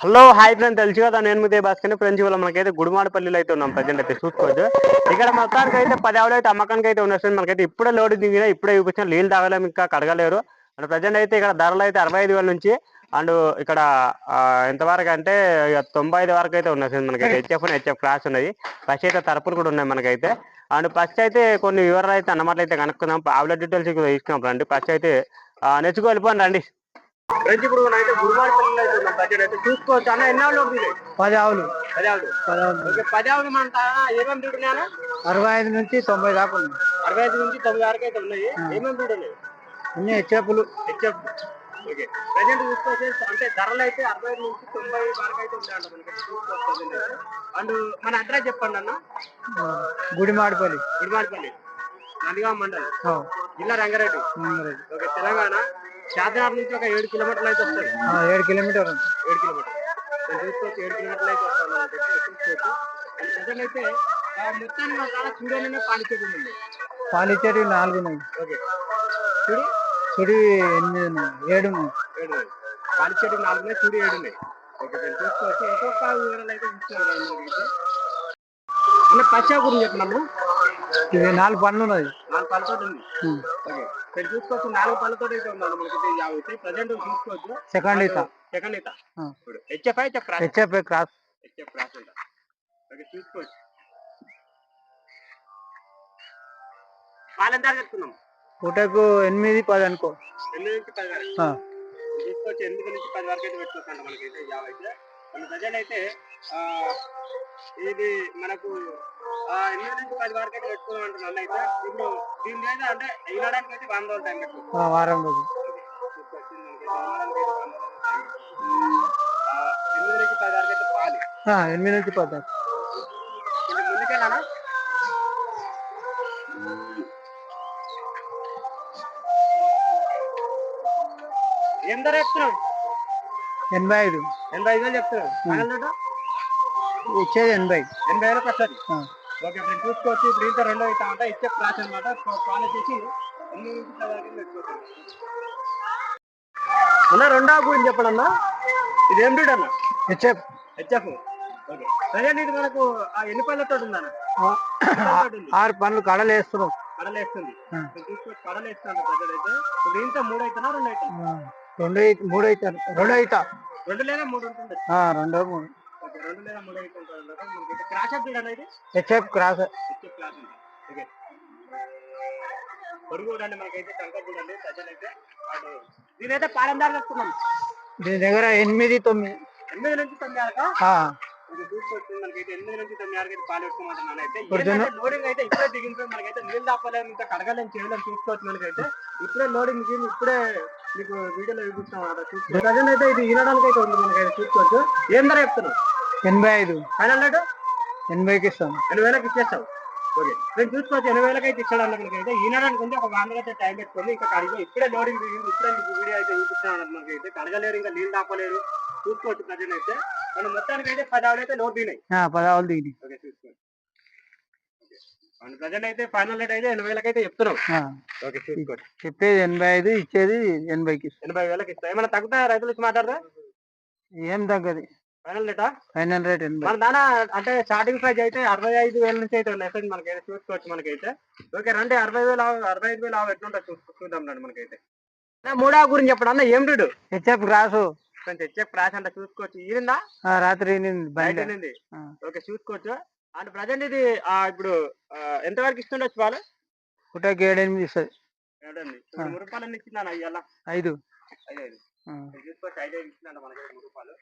Hello hi friend తెలుసు కదా నేను మీదే భాస్కర్ ఫ్రెండ్స్ ఇవాళ మనకైతే గుడిమాడపల్లిలో అయితే ఉన్నాం. ప్రజెంట్ అయితే చూసుకోవచ్చు. ఇక్కడ మొత్తానికి అయితే పది ఆవులు అయితే అమ్మకానికి అయితే ఉన్నాయి మనకైతే ఇప్పుడే లోడ్ దిగిన ఇప్పుడే చూపించిన నీళ్ళు తాగలేము ఇంకా కడగలేరు. అండ్ ప్రజెంట్ అయితే ఇక్కడ ధరలు అయితే అరవై ఐదు వేల నుంచి అండ్ ఇక్కడ ఎంతవరకు అంటే తొంభై ఐదు వరకు అయితే ఉన్నాయి. మనకి మనకైతే హెచ్ఎఫ్ హెచ్ఎఫ్ క్లాస్ ఉన్నది ఫస్ట్ అయితే తరపులు కూడా ఉన్నాయి మనకైతే. అండ్ ఫస్ట్ అయితే కొన్ని వివరాలు అయితే అన్నమాట అయితే కనుక్కుందాం. ఆవుల డీటెయిల్స్ కూడా తీసుకున్నాం రండి ఫస్ట్ అయితే ఆ, వెళ్ళిపోండి రండి. ఫ్రెండ్స్ ఇప్పుడు అయితే ఉన్నాం ప్రజెంట్ అయితే చూసుకోవచ్చు అన్న ఎన్ని ఆవులు ఉన్నాయి పది ఆవులు పది ఆవులు పది ఆవులు ఓకే పది ఆవులు మన ఏమేమి ఉన్నాయా అరవై ఐదు నుంచి తొంభై దాకా ఉన్నాయి. అరవై ఐదు నుంచి తొమ్మిది వరకు అయితే ఉన్నాయి. ఏమేమి బ్రీడ్ ఉన్నాయి? అన్ని హెచ్ఎఫ్లు. హెచ్ఎఫ్. ఓకే. ప్రజెంట్ చూసుకోవచ్చు. అంటే ధరలు అయితే అరవై ఐదు నుంచి తొంభై వరకు అయితే ఉన్నాయంట మనకి. చూసుకోవచ్చు అండ్ మన అడ్రస్ చెప్పండి అన్న. గుడిమాడిపల్లి. గుడివాడపల్లి నందిగామ మండలం. జిల్లా రంగారెడ్డి. మంగళగిరి. ఓకే తెలంగాణ. శాతనార్ నుంచి ఒక ఏడు కిలోమీటర్లు అయితే వస్తుంది ఆ, ఏడు కిలోమీటర్. ఏడు చూసుకోవచ్చు ఏడు కిలోమీటర్లు అయితే వస్తాను చూసుకోవచ్చు అయితే మొత్తానికి మా కాడ చూడనే పాలిచేది ఉంది పాలిచ్చేటి నాలుగు ఉన్నాయి. ఓకే. చూడు. సుడి ఎనిమిది ఉన్నాయి. ఏడు ఉన్నాయి. ఏడు. పాలిచేటి నాలుగు ఉన్నాయి చూడు ఏడు ఉన్నాయి. ఓకే చూసుకోవచ్చు ఒక్కొక్క వివరాలు అయితే ఇస్తున్నారు పచ్చా గురించి చెప్పినాము ఇది నాలుగు పనులు ఉన్నది నాలుగు పళ్ళతో ఉంది. ఓకే. నేను చూసుకోవచ్చు నాలుగు పళ్ళతో అయితే ఉన్నాను మనకైతే యాభై అయితే ప్రజెంట్ చూసుకోవచ్చు. సెకండ్ ఈత. సెకండ్ ఇత ఆ. ఇప్పుడు హెచ్ఎఫ్ అయితే cross. HF cross? HF cross అంట. ఓకే చూసుకోవచ్చు. పాలెంత చెప్తున్నాం పూటకు ఎనిమిది పది అనుకో. ఎనిమిది నుంచి పది వరకు. చూసుకోవచ్చు ఎనిమిది నుంచి పది వరకు అయితే పెట్టుకోవచ్చు మనకైతే యాభై అయితే. మన ప్రజెంట్ అయితే ఇది మనకు ఎనిమిది నుంచి పది వరకు అయితే పెట్టుకోవాలి అంటున్నాను అయితే ఇప్పుడు దీని మీద అంటే అయితే వంద రోజులు. టైం వారం రోజు ఎనిమిది నుంచి పది వరకు అయితే పాలి ఆ, ఎనిమిది నుంచి పది దాకా. కొంచెం ముందుకెళ్ళానా ఏం ధర చెప్తున్నావు ఎనభై ఐదు. ఎనభై ఐదు వేలు చెప్తున్నావు ఇచ్చేది ఎనభై ఎనభై వేలకు వస్తుంది ఓకే ఫ్రెండ్ చూసుకోవచ్చు. ఇప్పుడు ఇంత రెండో ఇట్లా అంటే ఇచ్చే క్లాస్ అనమాట. కాల్ వచ్చేసి ఎనిమిది నుంచి పది వరకు పెట్టుకోవచ్చు అన్న రెండో గురించి చెప్పండి అన్న. ఇది ఏం బ్రీడ్ అన్న? హెచ్ఎఫ్. హెచ్ఎఫ్. ఓకే. ప్రజెంట్ ఇది మనకు ఆ ఎన్ని పళ్ళతో ఉందన్న? ఆరు పనులు కడలు వేస్తున్నాం. చూసుకోవచ్చు కడలేస్తుంది ప్రజలు అయితే. ఇప్పుడు ఇంత మూడు అవుతున్నా రెండు అవుతుంది ఆ, రెండు మూడు అయితే రెండు అవుతా రెండు లేదా మూడు ఉంటుంది రెండో మూడు. రెండు లేదా మూడు మనకి క్రాష్ అప్ బ్రీడ్ అనేది హెచ్ఎఫ్ క్రాస్ హెచ్ఎఫ్ క్లాస్ ఉంది. ఓకే చూడండి మనకైతే కంకర్ చూడండి అయితే వాడు దీనైతే పాలందారు చెప్తున్నాం దీని దగ్గర ఎనిమిది తొమ్మిది. ఎనిమిది నుంచి తొమ్మిది వరకు ఆ, ఇది చూసుకోవచ్చు మనకైతే ఎనిమిది నుంచి తొమ్మిది వరకు అయితే పాలు పెట్టుకోమంటున్నాను అయితే. పొద్దున్న- ఏంటంటే లోడింగ్ అయితే ఇప్పుడే దిగింది మనకైతే నీళ్ళు దాపలేము ఇంకా కడగలేము చేయలేము చూసుకోవచ్చు మనకైతే. ఇప్పుడే లోడింగ్ దిగింది ఇప్పుడే మీకు వీడియోలో చూపిస్తాం చూసుకోవచ్చు ప్రజెంట్ అయితే ఇది ఈనడానికి అయితే ఉంది మనకైతే చూసుకోవచ్చు. ఏం ధర చెప్తున్నావు? ఎనభై ఐదు. ఫైనల్ రేటు ఎనభైకి ఇస్తాం. ఎనభై వేలకు ఇచ్చేస్తావు ఓకే నేను చూసుకోవచ్చు ఎనభై వేలకు అయితే ఇచ్చాడు మనకైతే ఈనడానికి ఉంది ఒక వంద అయితే టైం పెట్టుకోండి ఇంకా కడిగి ఇప్పుడే లోడింగ్ దిగింది ఇప్పుడే మీకు వీడియో అయితే చూపిస్తాను మనకైతే కడగలేరు ఇంకా నీళ్ళు దాపలేరు చూసుకోవచ్చు ప్రజెంట్ అయితే మనం మొత్తానికి అయితే పది ఆవులు అయితే లోడ్ దిగినాయి. ఆ, పదావులు దిగి ఓకే చూసుకోండి. ప్రజెంట్ అయితే ఫైనల్ రేట్ అయితే ఎనభై వేలకి అయితే చెప్తున్నాం ఓకే చూసుకోండి. చెప్పేది ఎనభై ఐదు ఇచ్చేది ఎనభైకి ఎనభై వేలకి ఇస్తాం. ఏమైనా తగ్గుతాయా రైతులు వచ్చి మాట్లాడదా? ఏం తగ్గది. ఫైనల్ రేటా ఫైనల్ రేట్ ఎనభై. మన దానా అంటే స్టార్టింగ్ ప్రైస్ అయితే అరవై ఐదు వేల నుంచి అయితే ఉన్నాయి. ఫ్రెండ్ మనకైతే చూసుకోవచ్చు మనకైతే. ఓకే రండి. అరవై వేలు అరవై ఐదు వేలు ఆవు ఎట్లుంటా చూసుకో చూద్దాం రండి మనకైతే. మూడో గురించి చెప్పండి అన్న. ఏం రేటు హెచ్ఎఫ్ క్రాసు కొంచెం హెచ్చే ప్రాస్ అంటే చూసుకోవచ్చు. ఈరిందా ఆ, రాత్రి ఈనింది బయట. ఓకే చూసుకోవచ్చు. అండ్ ప్రజెంట్ ఇది ఆ, ఇప్పుడు ఎంత వరకు ఇస్తుండొచ్చు వాళ్ళు? పుట్టకి ఏడు ఎనిమిది ఇస్తుంది రూపాయలు ఇచ్చిందా ఐదు. ఐదు చూసుకోవచ్చు. ఐదు ఐదు ఇచ్చిందంట మనకి రూపాయలు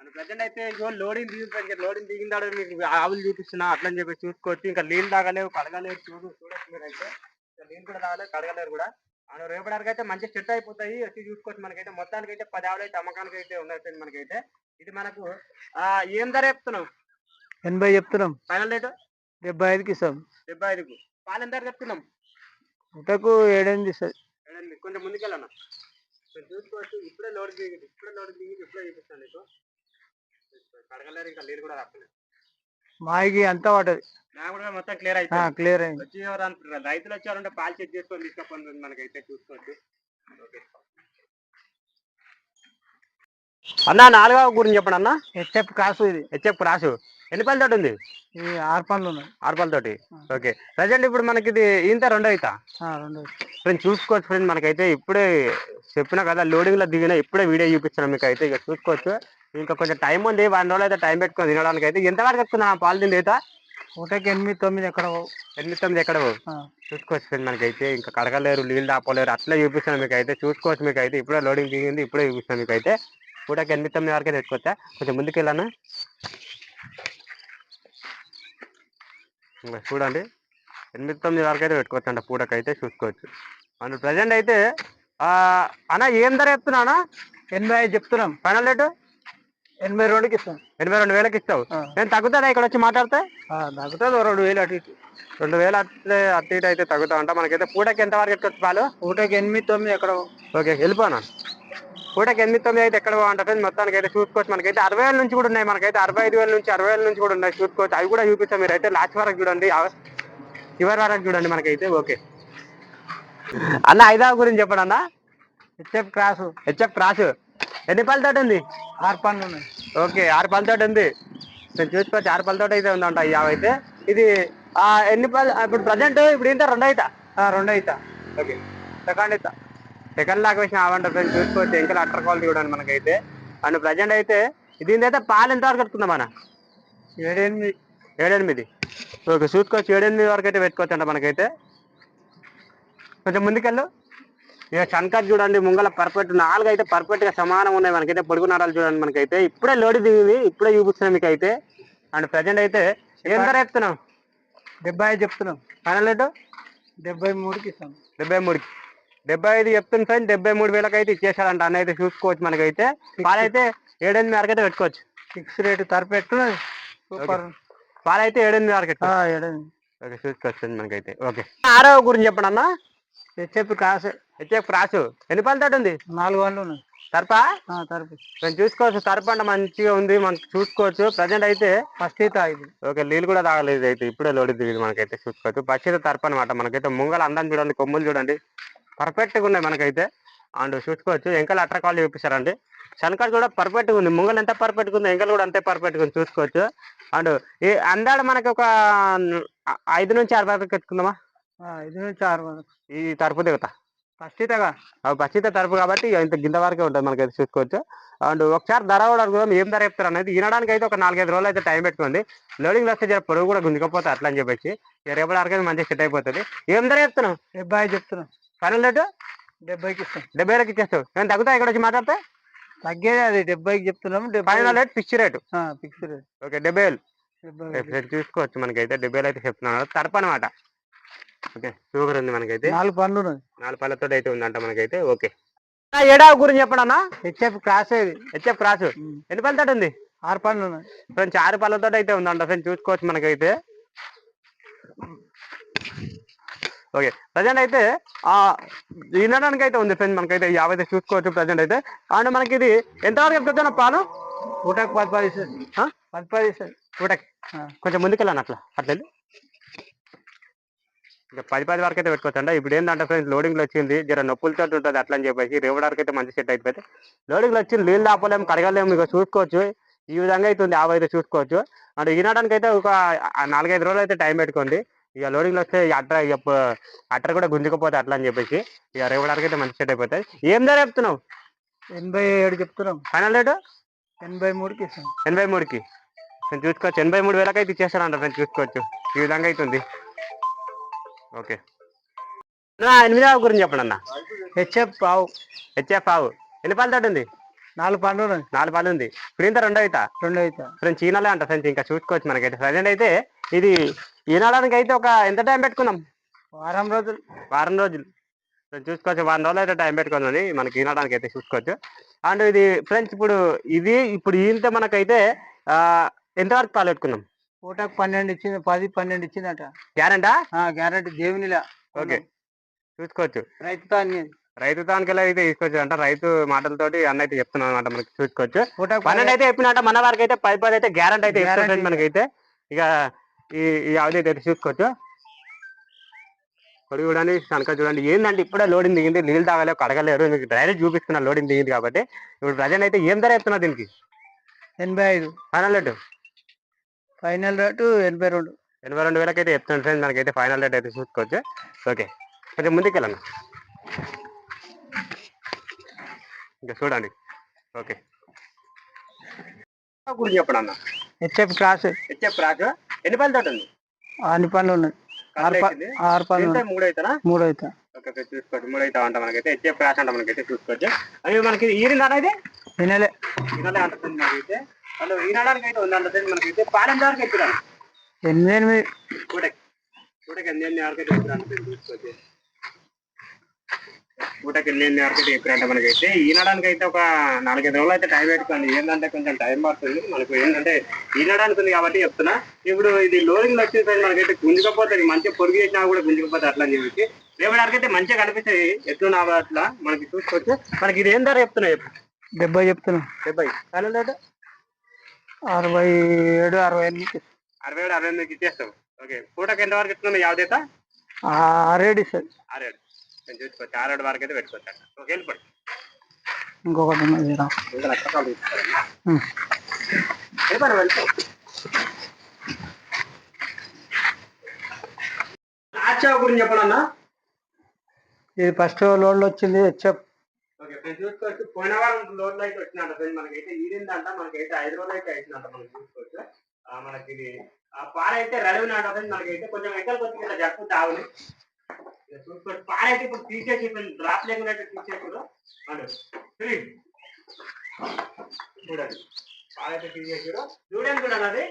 అండ్ ప్రజెంట్ అయితే ఇగో లోడింగ్ దిగి లోడింగ్ దిగిందాడు మీకు ఆవులు చూపిస్తున్నా అట్లా అని చెప్పి చూసుకోవచ్చు ఇంకా నీళ్ళు తాగలేవు కడగలేరు చూడు చూడొచ్చు మీరు అయితే ఇంకా నీళ్ళు కూడా తాగలేవు కడగలేరు కూడా. అండ్ రేపటికి అయితే మంచి సెట్ అయిపోతాయి వచ్చి చూసుకోవచ్చు మనకైతే. మొత్తానికి అయితే పది ఆవులు అయితే అమ్మకానికి అయితే ఉన్నాయి మనకైతే. ఇది మనకు ఆ, ఏం ధర చెప్తున్నావు? ఎనభై చెప్తున్నాం. Final rate? డెబ్బై ఐదుకి ఇస్తాం. డెబ్బై ఐదుకు. పాలు ఎంత చెప్తున్నాం? పుట్టకు ఏడెనిమిది ఇస్తుంది ఏడండి కొంచెం ముందుకెళ్ళన్నా మీరు చూసుకోవచ్చు. ఇప్పుడే లోడ్ దిగింది ఇప్పుడే లోడ్ దిగింది ఇప్పుడే చూపిస్తాను నీకు. కడగలేరు ఇంకా నీళ్ళు కూడా రాలేదు మాయికి అంతా పడ్డది. నాకు కూడా మొత్తం క్లియర్ అయిపోయింది. క్లియర్ అయింది. వచ్చి ఎవరు రైతులు వచ్చారంటే పాలు చెక్ చేసుకొని తీసుకొని మనకైతే చూసుకోవచ్చు ఓకే. అన్న నాలుగవ గురించి చెప్పండి అన్న. హెచ్ఎఫ్ కాసు ఇది. హెచ్ఎఫ్ రాసు ఎన్ని పళ్ళ తోటి ఉంది? ఇది ఆరు ఉన్నాయి. ఆరు పళ్ళ తోటి. ఓకే. ప్రజెంట్ ఇప్పుడు మనకి ఇది ఇంత రెండో అవుతా ఆ, రెండు ఫ్రెండ్ చూసుకోవచ్చు ఫ్రెండ్ మనకైతే ఇప్పుడే చెప్పినా కదా లోడింగ్లో దిగిన ఇప్పుడే వీడియో చూపించాను మీకు అయితే ఇక చూసుకోవచ్చు. ఇంకా కొంచెం టైం ఉంది వన్ రోజులు అయితే టైం పెట్టుకొని తినడానికి అయితే ఎంత వరకు వస్తున్నా పాలు తిండి అయితే ఒకటికి ఎనిమిది తొమ్మిది ఎక్కడ. ఎనిమిది తొమ్మిది ఎక్కడ? ఆ, చూసుకోవచ్చు ఫ్రెండ్ మనకైతే. ఇంకా కడగలేరు నీళ్ళు దాపలేరు అట్లా చూపిస్తాను మీకు అయితే చూసుకోవచ్చు మీకు అయితే ఇప్పుడే లోడింగ్ దిగింది ఇప్పుడే చూపిస్తాను మీకు అయితే పూటకి ఎనిమిది తొమ్మిది వరకే తెచ్చుకోవచ్చా కొంచెం ముందుకు వెళ్ళాను ఇంకా చూడండి. ఎనిమిది తొమ్మిది వరకు అయితే పెట్టుకోవచ్చు అంట పూటకైతే చూసుకోవచ్చు. అండ్ ప్రజెంట్ అయితే అన్న ఏం ధర చెప్తున్నా ఎనభై ఐదు చెప్తున్నాం. Final rate? ఎనభై రెండుకి ఇస్తాం. ఎనభై రెండు వేలకి ఇస్తావు. నేను తగ్గుతాడా ఇక్కడ వచ్చి మాట్లాడితే? తగ్గుతుంది రెండు వేలు అటు ఇటు. రెండు వేలు అట్లే అటు ఇటు అయితే తగ్గుతా ఉంటా. మనకైతే పూటకి ఎంత వరకు ఎట్టుకోవచ్చు పాలు? ఒకటికి ఎనిమిది తొమ్మిది ఎక్కడ. ఓకే వెళ్ళిపోనా పూటకి ఎనిమిది తొమ్మిది అయితే ఎక్కడ బాగుంటుంది మొత్తానికి అయితే చూసుకోవచ్చు మనకైతే అరవై వేల నుంచి కూడా ఉన్నాయి. మనకైతే అరవై ఐదు వేల నుంచి అరవై వేల నుంచి కూడా ఉన్నాయి చూసుకోవచ్చు అవి కూడా చూపిస్తాం మీరు అయితే లాస్ట్ వరకు చూడండి. చివరి వరకు చూడండి మనకైతే. ఓకే అన్న ఐదవ గురించి చెప్పండి అన్న. HF cross. HF cross. ఎన్ని పళ్ళతోటి ఉంది? ఆరు పనులు ఉన్నాయి. ఓకే ఆరు పళ్ళతోటి ఉంది. నేను చూసుకోవచ్చు ఆరు పళ్ళతోటి అయితే ఉందంట ఈ అయితే. ఇది ఎన్ని పళ్ళు ఇప్పుడు ప్రజెంట్ ఇప్పుడు ఇంత రెండు అవుతా రెండు అవుతా ఓకే సెకండ్ అయితే సెకండ్ లాగా వేసిన ఆవంట ఫ్రెండ్స్ చూసుకోవచ్చు. ఇంకా అట్టర్ క్వాలిటీ చూడండి మనకైతే. అండ్ ప్రజెంట్ అయితే దీని అయితే పాలు ఎంత వరకు కట్టుకుందాం మన ఏడెనిమిది. ఏడెనిమిది. ఓకే చూసుకోవచ్చు. ఏడెనిమిది వరకు అయితే పెట్టుకోవచ్చు అంట మనకైతే. కొంచెం ముందుకెళ్ళు. ఇక చన్కట్ చూడండి ముంగల పర్ఫెక్ట్ నాలుగు అయితే పర్ఫెక్ట్గా సమానం ఉన్నాయి మనకైతే. పొడుగు నరాలు చూడండి మనకైతే. ఇప్పుడే లోడి దిగింది ఇప్పుడే చూపిస్తున్నాం మీకు అయితే అండ్ ప్రజెంట్ అయితే ఏం ధర చెప్తున్నాం డెబ్బై ఐదు చెప్తున్నాం. ఫైనల్ రేటు డెబ్బై మూడుకి ఇస్తాం. డెబ్బై మూడుకి. డెబ్బై ఐదు చెప్తుంది ఫ్రెండ్ డెబ్బై మూడు వేలకు అయితే ఇచ్చేసాడంట అన్న అయితే చూసుకోవచ్చు మనకైతే. పాలైతే ఏడెనిమిది వరకు అయితే పెట్టుకోవచ్చు ఫిక్స్ రేటు తరపెట్టున్నది సూపర్ పాలైతే ఏడెనిమిది వరకు ఏడెనిమిది. ఓకే చూసుకోవచ్చు మనకైతే. ఓకే. ఆరో గురించి చెప్పండి అన్న. హెచ్ఎఫ్ కాసే హెచ్ఎఫ్ క్రాస్. ఎన్ని పళ్ళతోటి ఉంది? నాలుగు వందలు ఉన్నాయి. తర్పా? తరపు. మేము చూసుకోవచ్చు. తర్పంట మంచిగా ఉంది. మనకి చూసుకోవచ్చు. ప్రజెంట్ అయితే ఫస్ట్ అయితే ఇది ఓకే నీళ్ళు కూడా తాగలేదు అయితే. ఇప్పుడే లోడి దిగింది మనకైతే చూసుకోవచ్చు. పచ్చిత తర్ప అనమాట మనకైతే ముంగల అందం చూడండి కొమ్ములు చూడండి. పర్ఫెక్ట్గా ఉన్నాయి మనకైతే. అండ్ చూసుకోవచ్చు ఎంకలు అట్ర కాల్ చూపిస్తారండి. శనకాలు కూడా పర్ఫెక్ట్గా ఉంది. ముంగలు ఎంత పర్ఫెక్ట్గా ఉంది ఎంకలు కూడా అంతే పర్ఫెక్ట్గా ఉంది. చూసుకోవచ్చు. అండ్ ఈ అందాడ మనకి ఒక ఐదు నుంచి ఆరు వరకు ఎత్తుకుందామా? ఇది నుంచి ఆరు వందలు ఈ తరపు దిగుతా. అవి పచ్చిత తరపు కాబట్టి ఇంత గింత వరకే ఉంటుంది మనకైతే చూసుకోవచ్చు. అండ్ ఒకసారి ధర కూడా అడుగుదాం. ఏం ధర చెప్తారు అనేది వినడానికి అయితే ఒక నాలుగైదు రోజులు అయితే టైం పెట్టుకోండి లోడింగ్ వస్తే జర పొరుగు కూడా గుంజుకపోతే అట్లా అని చెప్పేసి రేపటి వరకు మంచిగా సెట్ అయిపోతుంది. ఏం ధర చెప్తున్నావు? డెబ్బై ఐదు చెప్తున్నాం. ఫైనల్ రేటు డెబ్బైకి ఇస్తాం. డెబ్బై వేలకి ఇచ్చేస్తావు. నేను తగ్గుతా ఇక్కడ వచ్చి మాట్లాడితే? తగ్గేది అది. డెబ్బైకి చెప్తున్నాం final rate fix rate fix rate okay డెబ్బై వేలు రేపు చూసుకోవచ్చు మనకైతే. డెబ్బై వేలు అయితే చెప్తున్నాను. తరపు అనమాట ఓకే సూపర్ ఉంది మనకైతే. నాలుగు పనులు ఉన్నాయి. నాలుగు పళ్ళతో అయితే ఉందంట మనకైతే. ఓకే. ఏడావు గురించి చెప్పండి అన్న? హెచ్ఎఫ్ క్రాస్ ఇది హెచ్ఎఫ్ క్రాస్. ఎన్ని పళ్ళతో ఉంది? ఆరు పనులు ఉన్నాయి. ఫ్రెండ్స్ ఆరు పళ్ళతో అయితే ఉందంట. ఫ్రెండ్స్ చూసుకోవచ్చు మనకైతే. ఓకే ప్రజెంట్ అయితే ఆ వినడానికి అయితే ఉంది ఫ్రెండ్స్ మనకైతే యాభై అయితే చూసుకోవచ్చు. ప్రజెంట్ అయితే అండ్ మనకి ఇది ఎంతవరకు చెప్తున్నా పాలు? పూటకు పది పది? పది పది పూటకి. కొంచెం ముందుకెళ్ళాను అట్లా. అట్లా వెళ్ళి. ఇంకా పది పది వరకు అయితే పెట్టుకోవచ్చు అంట ఇప్పుడు ఏంటంటే ఫ్రెండ్స్ లోడింగ్లో వచ్చింది. జర నొప్పులతో ఉంటుంది అట్లా అని చెప్పేసి వరకు అయితే మంచి సెట్ అయిపోతే లోడింగ్లో వచ్చింది నీళ్ళు ఆపలేము కడగలేము ఇక చూసుకోవచ్చు. ఈ విధంగా అయితే ఉంది యాభై అయితే చూసుకోవచ్చు. అంటే ఈనాడానికి అయితే ఒక నాలుగైదు రోజులు అయితే టైం పెట్టుకోండి. ఇక లోడింగ్లో వస్తే అట్ర ఇక అట్ర కూడా గుంజుకపోతే అట్లా అని చెప్పేసి ఇక రేపటి వరకు అయితే మంచి సెట్ అయిపోతాయి. ఏం ధర చెప్తున్నావు? ఎనభై ఏడు చెప్తున్నాం. Final rate? ఎనభై మూడుకి ఎనభై మూడుకి. నేను చూసుకోవచ్చు. ఎనభై మూడు వేలకి అయితే ఇచ్చేస్తానంట నేను చూసుకోవచ్చు. ఈ విధంగా అవుతుంది ఓకే. నా ఎనిమిదవ గురించి చెప్పండి అన్న. హెచ్ఎఫ్ పావు హెచ్ఎఫ్ ఆవు. ఎన్ని పాలు తోటి ఉంది? నాలుగు ఉన్నాయి నాలుగు పాలు ఉంది. ఇప్పుడు ఇంత రెండు అవుతా రెండు అవుతా ఫ్రెండ్స్ ఈనాలే అంట ఫ్రెండ్స్ ఇంకా చూసుకోవచ్చు మనకైతే. ప్రజెంట్ అయితే ఇది ఈనాడానికి అయితే ఒక ఎంత టైం పెట్టుకుందాం వారం రోజులు. వారం రోజులు. చూసుకోవచ్చు వారం రోజులు అయితే టైం పెట్టుకుందని మనకి ఈనాడానికి అయితే చూసుకోవచ్చు. అండ్ ఇది ఫ్రెండ్స్ ఇప్పుడు ఇది ఇప్పుడు ఈంత మనకైతే ఆ, ఎంతవరకు పాలు పెట్టుకుందాం పూటకు పన్నెండు ఇచ్చింది పది పన్నెండు ఇచ్చిందట. గ్యారంటా? గ్యారెంటీ దేవునిలా. ఓకే. చూసుకోవచ్చు. రైతుతో అన్ని రైతు దానికెళ్ళి అయితే తీసుకోవచ్చు అంట రైతు మాటలతోటి అన్న అయితే చెప్తున్నాను అనమాట మనకి చూసుకోవచ్చు. పన్నెండు అయితే చెప్పినట్ట మన వారికి అయితే పది పది అయితే గ్యారంటీ అయితే మనకైతే. ఇక ఈ అవధి అయితే చూసుకోవచ్చు? పొడి చూడండి కనుక చూడండి ఏంటంటే ఇప్పుడే లోడింగ్ దిగింది నీళ్ళు తాగలేవు కడగలేరు మీకు డైరెక్ట్ చూపిస్తున్నా లోడింగ్ దిగింది కాబట్టి. ఇప్పుడు ప్రజెంట్ అయితే ఏం ధర చెప్తున్నా దీనికి? ఎనభై ఐదు. ఫైనల్ రేటు ఫైనల్ రేటు ఎనభై రెండు. ఎనభై రెండు వేలకి అయితే చెప్తాను ఫ్రెండ్స్ మనకైతే ఫైనల్ రేట్ అయితే చూసుకోవచ్చు. ఓకే కొంచెం ముందుకు వెళ్ళండి ఇంకా చూడండి. ఓకే గురించి చెప్పండి అన్న. హెచ్ఎఫ్ క్లాస్ హెచ్ఎఫ్ రాజు ఎన్ని పనులు తోట ఉంది? అన్ని పనులు ఉన్నాయి. ఆరు ప- వేసింది? ఆరు పనులు ఎంత ఉన్నాయి. మూడు అవుతారా మూడు అవుతా ఓకే ఓకే చూసుకోవచ్చు. మూడు అవుతా అంట మనకైతే. హెచ్ఎఫ్ అంట మనకైతే చూసుకోవచ్చు. అవి మనకి ఈరిందా ఇది? వినలే ఈనాడే అంటుంది మనకైతే. వాళ్ళు ఈనాడానికి అయితే మనకైతే. పాలెం ఎత్తురాను ఎనిమిది ఎన్ని ఎన్ని ఎత్తురాను చూసుకోవచ్చు. ఎన్ని ఎన్ని వరకు ఎత్తురంటే మనకైతే ఈనడానికి అయితే ఒక నాలుగైదు రోజులు అయితే టైం పెట్టుకోండి. ఏంటంటే కొంచెం టైం పడుతుంది. మనకు ఏంటంటే ఈనడానికి ఉంది కాబట్టి చెప్తున్నా. ఇప్పుడు ఇది లోడింగ్ వచ్చేసరికి మనకైతే గుంజుకపోతుంది మంచిగా పొరుగు చేసినా కూడా గుంజుకపోతుంది అట్లా అని చెప్పి రేపటికి అయితే మంచిగా కనిపిస్తుంది ఎట్లున్నా అట్లా మనకి చూసుకోవచ్చు. మనకి ఇది ఏం ధర చెప్తున్నా చెప్పు. డెబ్బై చెప్తున్నా. డెబ్బై. కానీ లేదు అరవై ఏడు అరవై ఎనిమిది అరవై ఏడు అరవై ఎనిమిదికి ఇచ్చేస్తాం ఓకే. పూటకి ఎంత వరకు ఇస్తున్నాం యావదేత ఆరేడు సార్ ఆరేడు. నేను చూసుకోవచ్చు ఆరేడు వరకు అయితే పెట్టుకోవచ్చు ఓకే వెళ్ళిపోండి ఇంకొకటి ఉన్నది గురించి చెప్పండి అన్న ఇది ఫస్ట్ లోడ్లు వచ్చింది హెచ్ఎఫ్. ఓకే ఫ్రెండ్స్ చూసుకోవచ్చు. పోయిన వారం లోడ్లు అయితే వచ్చినట్ట ఫ్రెండ్ మనకైతే. ఈరిందంట మనకైతే ఐదు రోజులు అయితే అవుతుందంట మనం చూసుకోవచ్చు. మనకి ఇది ఆ పాలైతే రెడీ నాట ఫ్రెండ్ మనకైతే. కొంచెం ఎక్కడికి వచ్చి ఇట్లా జరుపు చూసుకోవచ్చు పాలైతే ఇప్పుడు తీసేసి డ్రాప్ లేకుండా అయితే తీసేసారు అడు. చూడండి. పాలైతే తీసేసారు చూడండి చూడండి అది.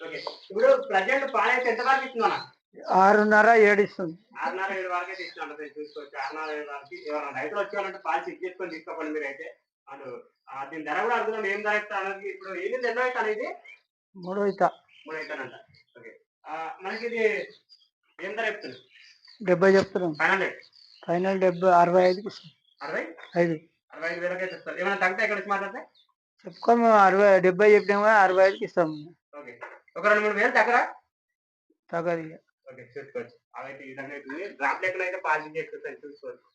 ఓకే. ఇప్పుడు ప్రజెంట్ పాలైతే ఎంత వరకు ఇస్తున్నా ఆరున్నర ఏడు ఇస్తుంది. ఆరున్నర ఏడు వరకే తీసుకున్నాను చూసుకోవచ్చు. ఆరున్నర ఏడు వరకు ఎవరైనా రైతులు వచ్చేవాళ్ళంటే పాలు చెక్ చేసుకొని తీసుకోకండి మీరు అయితే ఆ, దీని ధర కూడా అడుగుతున్నాం ఏం ధర అనేది ఇప్పుడు ఏంటి ఎన్నో అవుతా అనేది మూడు అవుతా మూడు అవుతానంట ఓకే. ఆ, మనకి ఇది ఏం ధర చెప్తుంది డెబ్బై చెప్తున్నాం. ఫైనల్ ఫైనల్ డెబ్బై అరవై ఐదుకి అరవై? ఐదు. అరవై ఐదు వేలకే ఏమైనా తగ్గితే మాట్లాడితే? చెప్పుకో మేము అరవై డెబ్బై చెప్పినాము అరవై ఐదుకి ఇస్తాం ఓకే. ఒక రెండు మూడు వేలు దగ్గర తగ్గదు ఇక. ఓకే చూసుకోవచ్చు. అవైతే ఈ విధంగా అవుతుంది డ్రాప్ అయితే చూసుకోవచ్చు.